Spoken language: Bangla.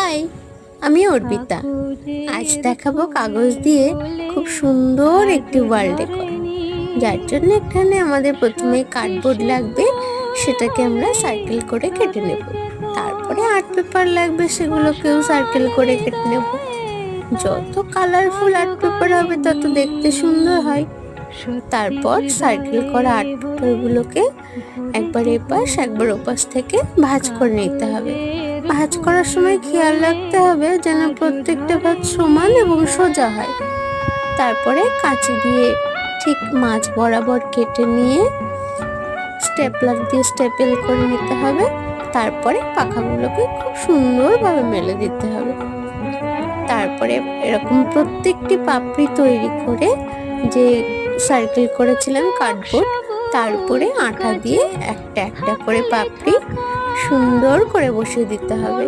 হাই আমি অর্পিতা। আজ দেখাবো কাগজ দিয়ে খুব সুন্দর একটি ওয়ার্ল্ড ডেকর যার জন্য এখানে আমাদের প্রথমে কার্ডবোর্ড লাগবে, সেটাকে আমরা সার্কেল করে কেটে নেব। তারপরে আর্ট পেপার লাগবে, সেগুলোকেও সার্কেল করে কেটে নেব। যত কালারফুল আর্ট পেপার হবে, তত দেখতে সুন্দর হয়। তারপর সার্কেল করা আর্ট পেপারগুলোকে একবার এপাশ, একবার ওপাশ থেকে ভাঁজ করে নিতে হবে। ভাঁজ করার সময় খেয়াল রাখতে হবে যেন প্রত্যেকটা ভাঁজ সমান এবং সোজা হয়। তারপরে কাঁচি দিয়ে ঠিক মাছ বরাবর কেটে নিয়ে স্টেপলার দিয়ে স্টেপেল করে নিতে হবে। তারপরে পাখাগুলোকে খুব সুন্দরভাবে মেলে দিতে হবে। তারপরে এরকম প্রত্যেকটি পাপড়ি তৈরি করে যে সার্কেল করেছিলাম কার্ডবোর্ড তার উপরে আটা দিয়ে একটা একটা করে পাপড়ি সুন্দর করে বসিয়ে দিতে হবে।